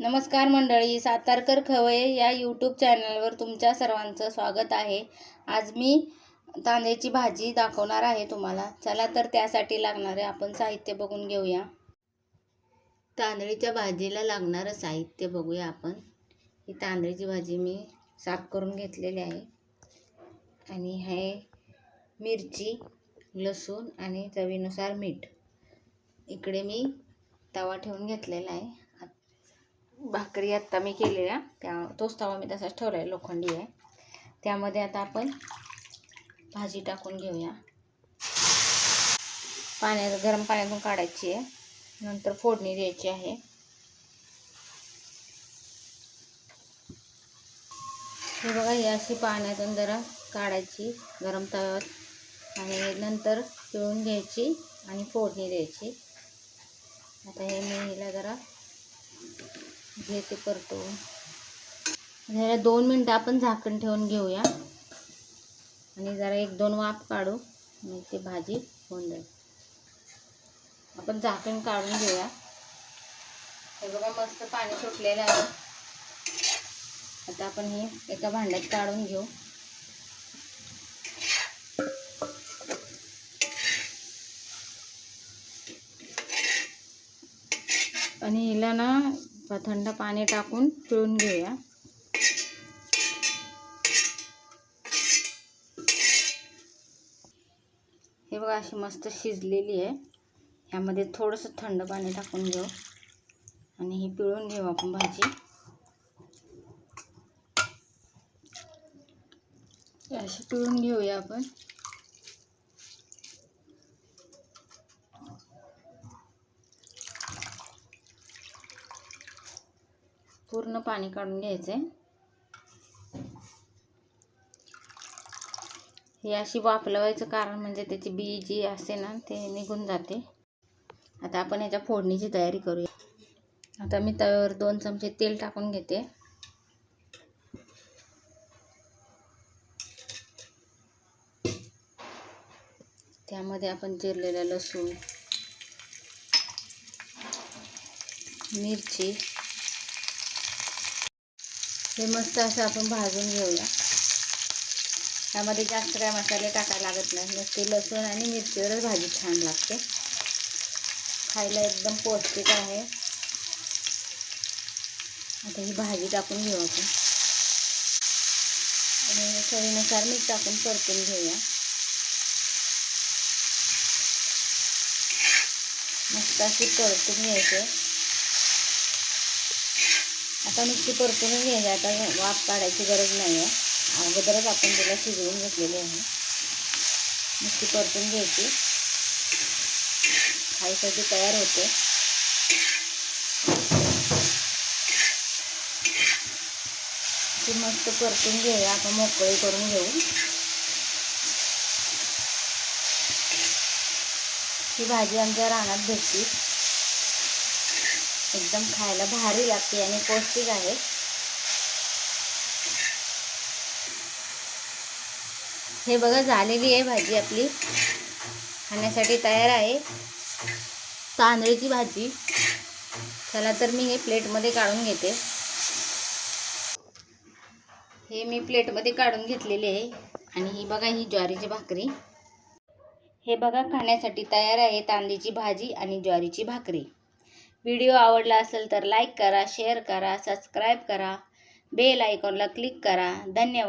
नमस्कार मंडळी सातारकर खवय या यूट्यूब चॅनलवर तुमच्या सर्वांचं स्वागत आहे. आज मी तांदळाची भाजी दाखवणार आहे तुम्हाला. चला तर त्यासाठी लागणारे आपण साहित्य बघून घेऊया. तांदळीच्या भाजीला लागणारं साहित्य बघूया आपण. ही तांदळीची भाजी मी साफ करून घेतलेली आहे. आणि हे मिरची लसूण आणि चवीनुसार मीठ. इकडे मी तवा ठेवून घेतलेला आहे. भाकरी आत्ता मी केलेल्या. त्या तोच तवा मी तसाच ठेवला आहे लोखंडी आहे. त्यामध्ये आता आपण भाजी टाकून घेऊया. पाण्यात गरम पाण्यातून काढायची आहे. नंतर फोडणी द्यायची आहे. हे बघा ही अशी पाण्यातून जरा काढायची गरम तव्यावर. आणि नंतर पिळून घ्यायची आणि फोडणी द्यायची. आता हे मी हिला जरा घेते करतो. म्हणजे ह्याला दोन मिनटं आपण झाकण ठेवून घेऊया. आणि जरा एक दोन वाफ काढू. मग ती भाजी होऊन जाईल. आपण झाकण काढून घेऊया. हे बघा मस्त पाणी सुटलेलं आहे. आता आपण हे एका भांड्यात काढून घेऊ. आणि हिला ना थंड पाणी टाकून पिळून घेऊया. हे बघा अशी मस्त शिजलेली आहे. ह्यामध्ये थोडंसं थंड पाणी टाकून घेऊ. आणि ही पिळून घेऊ आपण भाजी. अशी पिळून घेऊया आपण. पूर्ण पाणी काढून घ्यायचं आहे हे अशी वाफलवायचं कारण म्हणजे त्याची बी जी असते ना ते निघून जाते. आता आपण ह्याच्या फोडणीची तयारी करूया. आता मी तव्यावर दोन चमचे तेल टाकून घेते. त्यामध्ये आपण चिरलेलं लसूण मिरची हे मस्त असं आपण भाजून घेऊया. त्यामध्ये जास्त काय मसाले टाकायला लागत नाही. नुसते लसूण आणि मिरचीवरच भाजी छान लागते. खायला एकदम पौष्टिक आहे. आता ही भाजी टाकून घेऊ आपण. आणि चवीनुसार मीठ टाकून परतून घेऊया. मस्त अशी परतून घ्यायचं. आता नुसती परतूनच घ्यायची आता वाफ काढायची गरज नाही आहे अगोदरच आपण तिला शिजवून घेतलेली आहे. नुसती परतून घ्यायची. खायसाठी तयार होते. ती मस्त परतून घेऊया. आपण मोकळी करून घेऊ. ही भाजी आमच्या रानात भेटते. एकदम खायला भारी लागते आणि पौष्टिक आहे. हे बघा झालेली आहे भाजी आपली. खाण्यासाठी तयार आहे. तांदळीची भाजी. चला तर मी हे प्लेटमध्ये काढून घेते. हे मी प्लेटमध्ये काढून घेतलेले आहे. आणि ही बघा ही ज्वारीची भाकरी. हे बघा खाण्यासाठी तयार आहे तांदळीची भाजी आणि ज्वारीची भाकरी. व्हिडिओ आवडला असेल तर लाईक करा शेअर करा सबस्क्राईब करा बेल आयकॉनला क्लिक करा. धन्यवाद.